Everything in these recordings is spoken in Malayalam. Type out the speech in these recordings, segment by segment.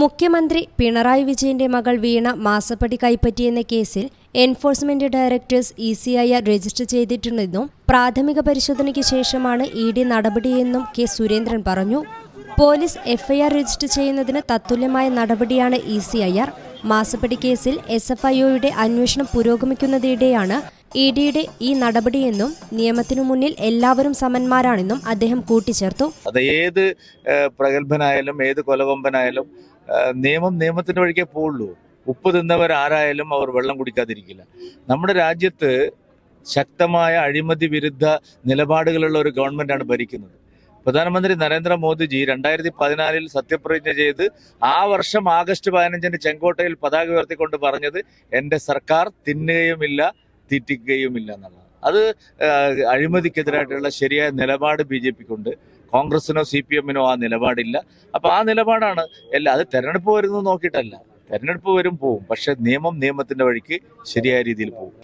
മുഖ്യമന്ത്രി പിണറായി വിജയന്റെ മകൾ വീണ മാസപ്പടി കൈപ്പറ്റിയെന്ന കേസിൽ enforcement directors E C I R register ചെയ്തിട്ടുണ്ടെന്നും പ്രാഥമിക പരിശോധനയ്ക്ക് ശേഷമാണ് ഇ ഡി നടപടിയെന്നും കെ സുരേന്ദ്രൻ പറഞ്ഞു. പോലീസ് എഫ്ഐആർ രജിസ്റ്റർ ചെയ്യുന്നതിന് തത്തുല്യമായ നടപടിയാണ് ഇ സി ഐ ആർ. മാസപ്പടി കേസിൽ എസ് എഫ് ഐ ഒയുടെ അന്വേഷണം പുരോഗമിക്കുന്നതിനിടെയാണ് ഇ ഡിയുടെ ഈ നടപടിയെന്നും നിയമത്തിനു മുന്നിൽ എല്ലാവരും സമന്മാരാണെന്നും അദ്ദേഹം കൂട്ടിച്ചേർത്തു. അത് ഏത് പ്രഗത്ഭനായാലും ഏത് കൊലകൊമ്പനായാലും നിയമം നിയമത്തിന്റെ വഴിക്കേ പോവുള്ളൂ. ഉപ്പ് തിന്നവർ ആരായാലും അവർ വെള്ളം കുടിക്കാതിരിക്കില്ല. നമ്മുടെ രാജ്യത്ത് ശക്തമായ അഴിമതി വിരുദ്ധ നിലപാടുകളുള്ള ഒരു ഗവൺമെന്റാണ് ഭരിക്കുന്നത്. പ്രധാനമന്ത്രി നരേന്ദ്രമോദിജി രണ്ടായിരത്തി പതിനാലിൽ സത്യപ്രതിജ്ഞ ചെയ്ത് ആ വർഷം ആഗസ്റ്റ് പതിനഞ്ചിന് ചെങ്കോട്ടയിൽ പതാക ഉയർത്തിക്കൊണ്ട് പറഞ്ഞത് എന്റെ സർക്കാർ തിന്നുകയുമില്ല തീറ്റിക്കുകയുമില്ല എന്നുള്ളതാണ്. അത് അഴിമതിക്കെതിരായിട്ടുള്ള ശരിയായ നിലപാട് ബി ജെ പിക്കുണ്ട്. കോൺഗ്രസിനോ സി പി എമ്മിനോ ആ നിലപാടില്ല. അപ്പൊ ആ നിലപാടാണ്. അല്ല അത് തെരഞ്ഞെടുപ്പ് വരുന്നത് നോക്കിയിട്ടല്ല. തെരഞ്ഞെടുപ്പ് വരും പോവും. പക്ഷെ നിയമം നിയമത്തിന്റെ വഴിക്ക് ശരിയായ രീതിയിൽ പോകും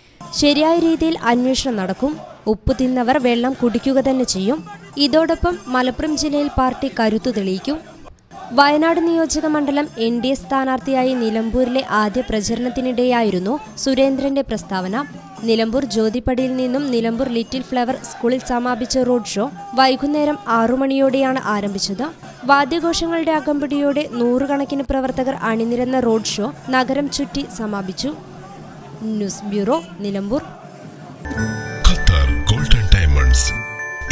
ശരിയായ രീതിയിൽ അന്വേഷണം നടക്കും. ഉപ്പ് തിന്നവർ വെള്ളം കുടിക്കുക തന്നെ ചെയ്യും. ഇതോടൊപ്പം മലപ്പുറം ജില്ലയിൽ പാർട്ടി കരുത്തു തെളിയിക്കും. വയനാട് നിയോജക മണ്ഡലം എൻ ഡി എ സ്ഥാനാർത്ഥിയായി നിലമ്പൂരിലെ ആദ്യ പ്രചരണത്തിനിടെയായിരുന്നു സുരേന്ദ്രന്റെ പ്രസ്താവന. നിലമ്പൂർ ജ്യോതിപ്പടിയിൽ നിന്നും നിലമ്പൂർ ലിറ്റിൽ ഫ്ലവർ സ്കൂളിൽ സമാപിച്ച റോഡ് ഷോ വൈകുന്നേരം ആറുമണിയോടെയാണ് ആരംഭിച്ചത്. വാദ്യഘോഷങ്ങളുടെ അകമ്പടിയോടെ നൂറുകണക്കിന് പ്രവർത്തകർ അണിനിരന്ന റോഡ് ഷോ നഗരം ചുറ്റി സമാപിച്ചു. News bureau Nilambur.